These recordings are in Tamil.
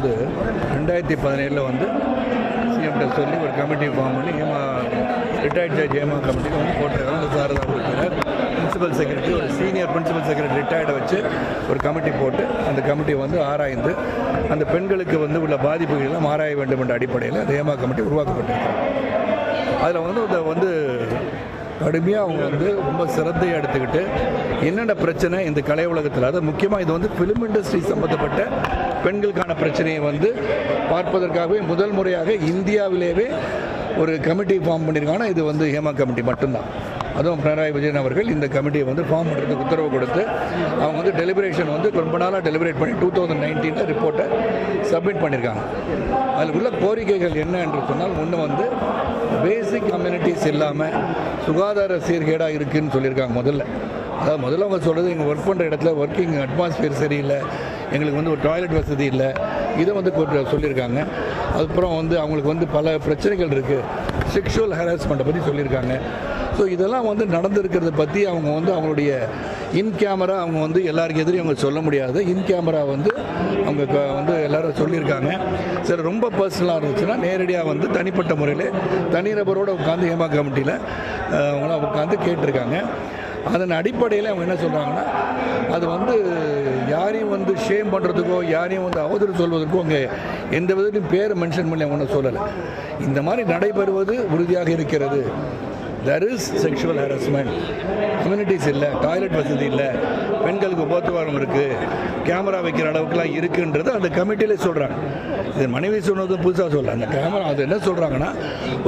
வந்து ரெண்டாயிரத்தி பதினேழில் வந்து சிஎம்கிட்ட சொல்லி ஒரு கமிட்டி ஃபார்ம் பண்ணி ஹேமா ரிட்டையர்ட் ஜட்ஜ் ஹேமா கமிட்டிக்கு வந்து போட்டிருக்காங்க. அந்த சாரதா உறுப்பினர் பிரின்சிபல் செக்ரட்டரி ஒரு சீனியர் பிரின்சிபல் செக்ரட்டரி ரிட்டையர்டை வச்சு ஒரு கமிட்டி போட்டு அந்த கமிட்டி வந்து ஆராய்ந்து அந்த பெண்களுக்கு வந்து உள்ள பாதிப்புகளெல்லாம் ஆராய வேண்டும் என்ற அடிப்படையில் அந்த ஹேமா கமிட்டி உருவாக்கப்பட்டிருக்காங்க அதில் வந்து இந்த வந்து கடுமையாக அவங்க வந்து ரொம்ப சிரத்தையை எடுத்துக்கிட்டு என்னென்ன பிரச்சனை இந்த கலை உலகத்தில்? அதாவது முக்கியமாக இது வந்து ஃபிலிம் இண்டஸ்ட்ரி சம்மந்தப்பட்ட பெண்களுக்கான பிரச்சனையை வந்து பார்ப்பதற்காகவே முதல் முறையாக இந்தியாவிலேயே ஒரு கமிட்டி ஃபார்ம் பண்ணியிருக்காங்கன்னா இது வந்து ஹேமா கமிட்டி மட்டும்தான். அதுவும் பினராயி விஜயன் அவர்கள் இந்த கமிட்டியை வந்து ஃபார்ம் பண்ணுறதுக்கு உத்தரவு கொடுத்து அவங்க வந்து டெலிபரேஷன் வந்து ரொம்ப நாளாக டெலிபரேட் பண்ணி டூ தௌசண்ட் நைன்டீனில் ரிப்போர்ட்டை சப்மிட் பண்ணியிருக்காங்க. அதில் உள்ள கோரிக்கைகள் என்ன என்று சொன்னால் ஒன்று வந்து பேசிக் கம்யூனிட்டிஸ் இல்லாமல் சுகாதார சீர்கேடாக இருக்குன்னு சொல்லியிருக்காங்க முதல்ல. அதாவது முதல்ல அவங்க சொல்கிறது எங்கள் ஒர்க் பண்ணுற இடத்துல ஒர்க்கிங் அட்மாஸ்பியர் சரியில்லை. எங்களுக்கு வந்து ஒரு டாய்லெட் வசதி இல்லை. இதை வந்து சொல்லியிருக்காங்க. அதுக்கப்புறம் வந்து அவங்களுக்கு வந்து பல பிரச்சனைகள் இருக்குது செக்ஷுவல் ஹராஸ்மெண்ட்டை பற்றி சொல்லியிருக்காங்க. ஸோ இதெல்லாம் வந்து நடந்திருக்கிறத பற்றி அவங்க வந்து அவங்களுடைய இன் கேமரா அவங்க வந்து எல்லாருக்கும் எதிரையும் அவங்க சொல்ல முடியாது. இன் கேமரா வந்து அவங்க க- வந்து எல்லாரும் சொல்லியிருக்காங்க. சரி ரொம்ப பர்சனலாக இருந்துச்சுன்னா நேரடியாக வந்து தனிப்பட்ட முறையில் தனிநபரோடு உட்காந்து ஹேமா கமிட்டியில் அவங்களாம் உட்காந்து கேட்டிருக்காங்க. அதன் அடிப்படையில் அவங்க என்ன சொல்கிறாங்கன்னா அது வந்து யாரையும் வந்து ஷேம் பண்ணுறதுக்கோ யாரையும் வந்து அவதூறு சொல்வதற்கோ அங்கே எந்த விதத்திலும் பேர் மென்ஷன் பண்ணி அவங்க ஒன்றும் சொல்லலை. இந்த மாதிரி நடைபெறுவது உறுதியாக இருக்கிறது. There is sexual harassment communities இல்லை டாய்லெட் வசதி இல்லை பெண்களுக்கு போத்துவாரம் இருக்குது கேமரா வைக்கிற அளவுக்குலாம் இருக்குன்றது அந்த கமிட்டியிலே சொல்கிறாங்க இது மனைவி சொன்னது புதுசாக சொல்ல அந்த கேமரா அது என்ன சொல்கிறாங்கன்னா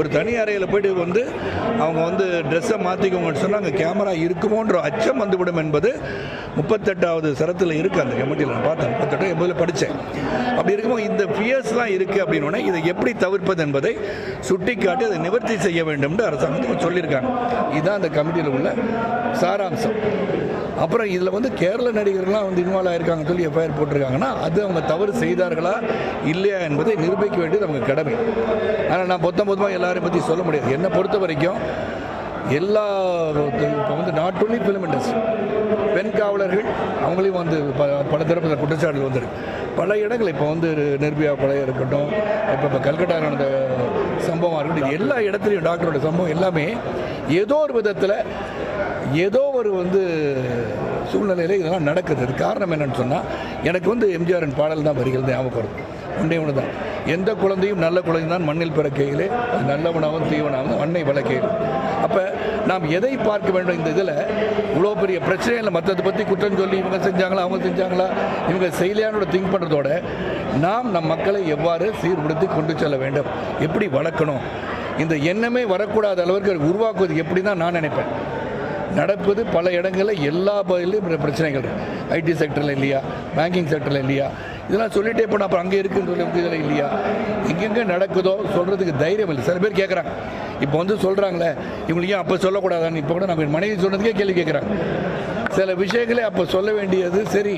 ஒரு தனி அறையில் போயிட்டு வந்து அவங்க வந்து ட்ரெஸ்ஸை மாற்றிக்கோங்கன்னு சொன்னால் அங்கே கேமரா இருக்குமோன்ற அச்சம் வந்துவிடும் என்பது முப்பத்தெட்டாவது சரத்தில் இருக்குது அந்த கமிட்டியில் நான் பார்த்தேன் முப்பத்தெட்டு எண்பதில் படித்தேன் அப்படி இருக்கும்போது இந்த ஃபியர்ஸ்லாம் இருக்குது அப்படின்னோடனே இதை எப்படி தவிர்ப்பது என்பதை சுட்டிக்காட்டி அதை நிவர்த்தி செய்ய வேண்டும் என்று அரசாங்கத்துக்கு சொல்லியிருக்காங்க. இதுதான் அந்த கமிட்டியில் உள்ள சாராம்சம். அப்புறம் இதில் வந்து கேரள நடிகர்கள்லாம் வந்து இன்வால்வ் ஆயிருக்காங்கன்னு சொல்லி எஃப்ஐஆர் போட்டிருக்காங்கன்னா அது அவங்க தவறு செய்தார்களா இல்லையா என்பதை நிரூபிக்க வேண்டியது அவங்க கடமை. ஆனால் நான் பொத்தம் மொத்தமாக எல்லாரையும் பற்றி சொல்ல முடியாது. என்னை பொறுத்த வரைக்கும் எல்லா இப்போ வந்து நாட் ஒன்லி ஃபிலிம் இண்டஸ்ட்ரி பெண் காவலர்கள் அவங்களையும் வந்து ப பல தரப்பு குற்றச்சாட்டுகள் வந்திருக்கு. பல இடங்கள் இப்போ வந்து நிர்பயா கொலை இருக்கட்டும் இப்போ இப்போ கல்கட்டா நடந்த சம்பவமாக இருக்கட்டும் எல்லா இடத்துலையும் டாக்டரோட சம்பவம் எல்லாமே ஏதோ ஒரு விதத்தில் ஏதோ ஒரு வந்து சூழ்நிலையில் இதெல்லாம் நடக்குது. காரணம் என்னன்னு சொன்னால் எனக்கு வந்து எம்ஜிஆரின் பாடல் தான் வரிகள் ஞாபகம் வருது. ஒன்றே ஒன்று தான். எந்த குழந்தையும் நல்ல குழந்தை தான் மண்ணில் பிறக்கையிலே அது நல்லவனாகவும் தீவனாகவும் மண்ணை வளர்க்கையில் அப்போ நாம் எதை பார்க்க வேண்டும் இந்த இதில்? இவ்வளோ பெரிய பிரச்சனை இல்லை. மற்றதை பற்றி குற்றம் சொல்லி இவங்க செஞ்சாங்களா அவங்க செஞ்சாங்களா? இவங்க செயலியானோட திங்க் பண்ணுறதோட நாம் நம் மக்களை எவ்வாறு சீர்படுத்தி கொண்டு செல்ல வேண்டும்? எப்படி வளர்க்கணும்? இந்த எண்ணமே வரக்கூடாத அளவுக்கு அதை உருவாக்குவது எப்படி தான் நான் நினைப்பேன். நடப்பது பல இடங்களில் எல்லா பகுதியிலும் பிர- பிரச்சனைகள் ஐடி செக்டரில் இல்லையா? பேங்கிங் செக்டரில் இல்லையா? இதெல்லாம் சொல்லிட்டே போனால் அப்புறம் அங்கே இருக்குன்னு சொல்லி இதில் இல்லையா? எங்கெங்கே நடக்குதோ சொல்கிறதுக்கு தைரியம் இல்லை. சில பேர் கேட்குறாங்க இப்போ வந்து சொல்கிறாங்களே இவங்களுக்கு ஏன் அப்போ சொல்லக்கூடாதான்னு? இப்போ கூட நம்ம மனைவி சொன்னதுக்கே கேள்வி கேட்குறாங்க சில விஷயங்களை அப்போ சொல்ல வேண்டியது சரி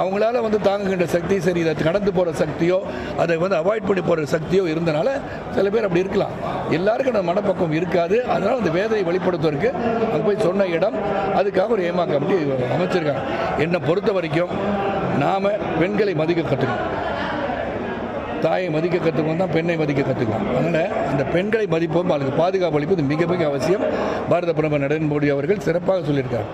அவங்களால வந்து தாங்குகின்ற சக்தி சரி இதை கடந்து போகிற சக்தியோ அதை வந்து அவாய்ட் பண்ணி போகிற சக்தியோ இருந்தனால சில பேர் அப்படி இருக்கலாம். எல்லாருக்கும் அந்த மனப்பக்குவம் இருக்காது. அதனால் அந்த வேதனை வெளிப்படுத்துவதற்கு அங்கே போய் சொன்ன இடம் அதுக்காக ஒரு ஏமா கமிட்டி அமைச்சிருக்காங்க. என்னை பொறுத்த வரைக்கும் நாம் பெண்களை மதிக்க கற்றுக்கணும் தாயை மதிக்க கற்றுக்கணும் தான் பெண்ணை மதிக்க கற்றுக்குவோம் அதனால் அந்த பெண்களை மதிப்போம் அதுக்கு பாதுகாப்பு அளிப்பது மிக மிக அவசியம். பாரத பிரதமர் நரேந்திர மோடி அவர்கள் சிறப்பாக சொல்லியிருக்கார்.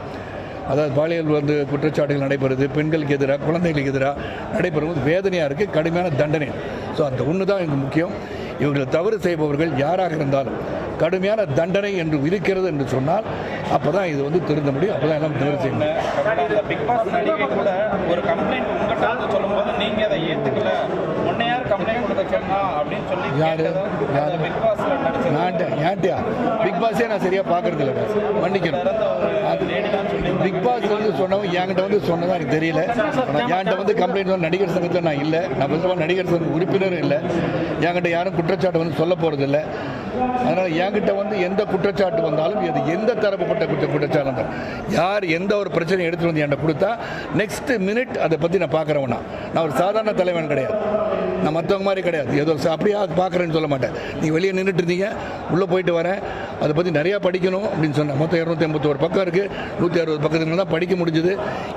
அதாவது பாலியல் வந்து குற்றச்சாட்டுகள் நடைபெறுது பெண்களுக்கு எதிராக குழந்தைகளுக்கு எதிராக நடைபெறுவது வேதனையாக இருக்குது கடுமையான தண்டனை. ஸோ அந்த ஒன்று தான் எனக்கு முக்கியம். இவர்கள் தவறு செய்பவர்கள் யாராக இருந்தாலும் கடுமையான தண்டனை என்று இருக்கிறது என்று சொன்னால் அப்போ தான் இது வந்து திருந்த முடியும் அப்போ தான் எல்லாம் தவறு செய்யணும் பிக் பாஸ் நான் ஏன்ட்டியா பிக் பாஸே நான் சரியாக பார்க்கறது இல்லை மன்னிக்கணும். பிக் வந்து சொன்னவங்க என்கிட்ட வந்து சொன்னதா எனக்கு தெரியல. என்கிட்ட வந்து கம்ப்ளைண்ட் வந்து நடிகர் சங்கத்தில் நான் இல்லை. நான் வந்து நடிகர் சங்க உறுப்பினரும் இல்லை. என்கிட்ட யாரும் குற்றச்சாட்டு வந்து சொல்ல போகிறதில்ல அதனால் என்கிட்ட வந்து எந்த குற்றச்சாட்டு வந்தாலும் இது எந்த தரப்புப்பட்ட குற்ற குற்றச்சாட்டு யார் எந்த ஒரு பிரச்சனையும் எடுத்துகிட்டு வந்து என்கிட்ட கொடுத்தா நெக்ஸ்ட் மினிட் அதை பற்றி நான் பார்க்குறவனா. நான் ஒரு சாதாரண தலைவன் கிடையாது. நான் மற்றவங்க மாதிரி கிடையாது. ஏதோ அப்படியே அது பார்க்குறேன்னு சொல்ல மாட்டேன். நீ வெளியே நின்றுட்டு இருந்தீங்க உள்ளே போயிட்டு வரேன். அதை பற்றி நிறையா படிக்கணும் அப்படின்னு சொன்னேன். மொத்தம் இரநூத்தி ஐம்பத்தோரு பக்கம் இருக்குது நூற்றி அறுபது பக்கத்துக்கு தான் படிக்க முடிஞ்சுது.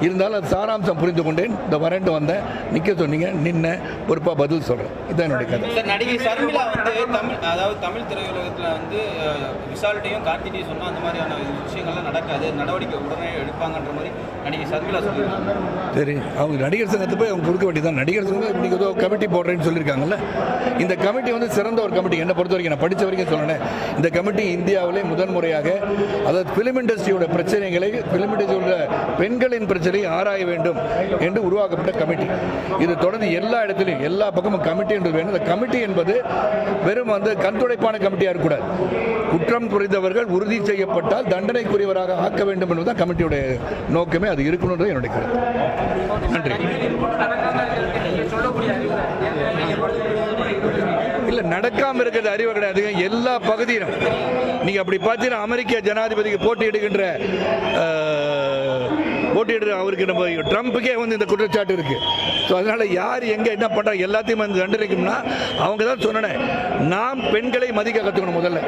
இருந்தாலும் அது சாராம்சம் புரிந்து கொண்டேன். இந்த வரேன்ட்டு வந்தேன். நிற்க சொன்னீங்க நின்ன பொறுப்பாக பதில் சொல்கிறேன் இதுதான் என்னுடைய கதை நடிகை சர்மிளா வந்து தமிழ் அதாவது தமிழ் திரையுலகத்தில் வந்து அஹ், கார்த்திகையும் சொன்னால் அந்த மாதிரியான விஷயங்கள்லாம் நடக்காது. நடவடிக்கை உடனே எடுப்பாங்கன்ற மாதிரி நடிகை சர்மிளா சொல்லியிருக்காங்க. சரி அவங்க நடிகர் சங்கத்தை போய் அவங்க கொடுக்க வேண்டியதான் நடிகர் சங்கம் இப்படி ஏதோ கமிட்டி போடுறேன்னு சொல்லியிருக்காங்கல்ல? இந்த கமிட்டி வந்து சிறந்த ஒரு கமிட்டி. என்னை பொறுத்த வரைக்கும் நான் படித்த வரைக்கும் சொன்னேன். இந்த கமிட்டி இந்தியாவிலே முதன்முறையாக அதாவது ஃபிலிம் இண்டஸ்ட்ரியோட பிரச்சனைகளை ஃபிலிம் இண்டஸ்ட்ரியோட பெண்களின் பிரச்சனையை ஆராய வேண்டும் என்று உருவாக்கப்பட்ட கமிட்டி. இது தொடர்ந்து எல்லா இடத்துலையும் எல்லா பக்கமும் கமிட்டி என்று வேணும். இந்த கமிட்டி என்பது வெறும் வந்து கண்துடைப்பான கமிட்டி கமிட்டியாக இருக்கக்கூடாது குற்றம் புரிந்தவர்கள் உறுதி செய்யப்பட்டால் தண்டனைக்குரியவராக ஆக்க வேண்டும் என்பதுதான் கமிட்டியுடைய நோக்கமே. அது இருக்கணுன்றது என்னுடைய கருத்து. நன்றி. இல்லை நடக்காமல் இருக்கிறது அறிவு கிடையாது. எல்லா பகுதியிலும். நீங்கள் அப்படி பார்த்தீங்கன்னா அமெரிக்க ஜனாதிபதிக்கு போட்டியிடுகின்ற போட்டியிடுற அவருக்கு நம்ம ட்ரம்ப்புக்கே வந்து இந்த குற்றச்சாட்டு இருக்குது ஸோ அதனால் யார் எங்கே என்ன பண்ணுறாங்க எல்லாத்தையும் வந்து கண்டறிக்கணும்னா அவங்க தான் சொன்னேன். நாம் பெண்களை மதிக்க கற்றுக்கணும் முதல்ல.